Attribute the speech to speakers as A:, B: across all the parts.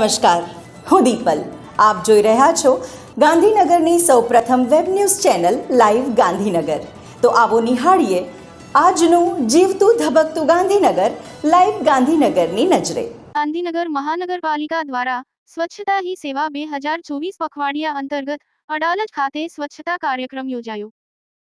A: નમસ્કાર, હું દીપલ. આપ જોઈ રહ્યા છો ગાંધીનગરની સૌપ્રથમ web news channel live Gandhinagar. તો આવો નિહાળીએ આજનું જીવતું ધબકતું ગાંધીનગર, લાઈવ ગાંધીનગરની નજરે.
B: ગાંધીનગર મહાનગરપાલિકા દ્વારા સ્વચ્છતા હી સેવા બે હજાર ચોવીસ પખવાડિયા અંતર્ગત અડાલજ ખાતે સ્વચ્છતા કાર્યક્રમ યોજાયો.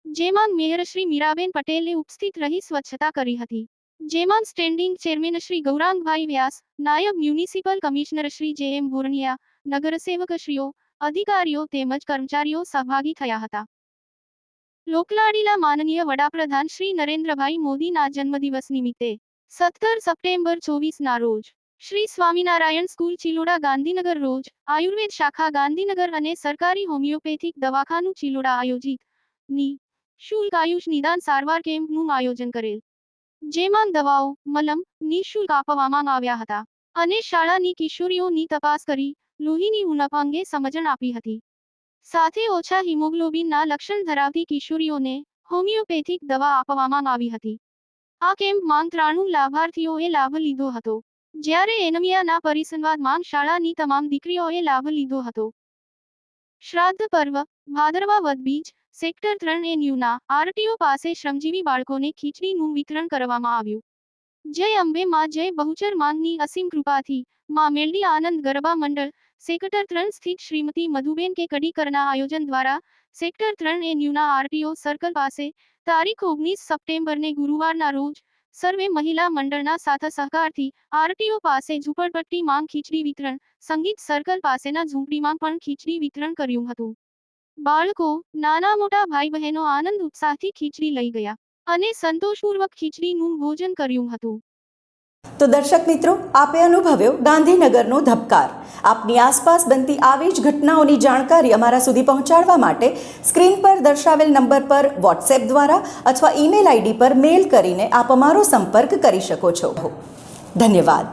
B: જેમાં મેયર શ્રી મીરાબેન પટેલે ઉપસ્થિત રહી સ્વચ્છતા કરી હતી. જેમાં સ્ટેન્ડિંગ ચેરમેન શ્રી ગૌરાંગભાઈ વ્યાસ, નાયબ મ્યુનિસિપલ કમિશનર શ્રી જે એમ ભોરણિયા નગરસેવકશ્રીઓ, અધિકારીઓ તેમજ કર્મચારીઓ સહભાગી થયા હતા. લોકલાડીલા માનનીય વડાપ્રધાન શ્રી નરેન્દ્રભાઈ મોદીના જન્મદિવસ નિમિત્તે સત્તર સપ્ટેમ્બર ચોવીસના રોજ શ્રી સ્વામિનારાયણ સ્કૂલ ચિલોડા ગાંધીનગર રોજ આયુર્વેદ શાખા ગાંધીનગર અને સરકારી હોમિયોપેથિક દવાખાનું ચિલોડા આયોજિતની શુલ્ક આયુષ નિદાન સારવાર કેમ્પનું આયોજન કરેલ. જેમાં દવાઓ, મલમ, નિઃશુલ્ક આપવામાં આવ્યા હતા અને શાળાની કિશોરીઓની તપાસ કરી લોહીની ઉણપ અંગે સમજણ આપી હતી. સાથે ઓછા હિમોગ્લોબિનના લક્ષણ ધરાવતી કિશોરીઓને હોમિયોપેથિક દવા આપવામાં આવી હતી. આ કેમ્પમાં ત્રાણું લાભાર્થીઓએ લાભ લીધો હતો. જ્યારે એનમિયાના પરિસંવાદમાં શાળાની તમામ દીકરીઓએ લાભ લીધો હતો. શ્રાદ્ધ પર્વ, ભાદરવા વદ બીજ સેક્ટર ત્રણ એ ન્યૂના આરટીઓ પાસે શ્રમજીવી બાળકોને ખીચડીનું વિતરણ કરવામાં આવ્યું. જય અંબે માં જય બહુચર માંગની અસીમ કૃપાથી માં મેલડી આનંદ ગરબા મંડળ, સેક્ટર ત્રણ સ્થિત શ્રીમતી મધુબેન કે કડીકરના આયોજન દ્વારા સેક્ટર ત્રણ એ ન્યૂના આરટીઓ સર્કલ પાસે તારીખ ઓગણીસ સપ્ટેમ્બરને ગુરુવારના રોજ સર્વે મહિલા મંડળના સાથ સહકારથી આરટીઓ પાસે ઝૂંપડપટ્ટી માંગ ખીચડી વિતરણ, સંગીત સર્કલ પાસેના ઝૂંપડીમાં પણ ખીચડી વિતરણ કર્યું હતું. બાળકો નાના મોટા ભાઈ બહેનો આનંદ ઉત્સાહથી ખીચડી લઈ ગયા અને સંતોષપૂર્વક ખીચડીનું ભોજન કર્યું હતું.
A: તો દર્શક મિત્રો, આપે અનુભવ્યો ગાંધીનગરનો ધબકાર. આપની આસપાસ બનતી આવી જ ઘટનાઓની જાણકારી અમારા સુધી પહોંચાડવા માટે સ્ક્રીન પર દર્શાવેલ નંબર પર વોટ્સએપ દ્વારા અથવા ઈમેલ આઈડી પર મેલ કરીને આપ અમારો સંપર્ક કરી શકો છો. ધન્યવાદ.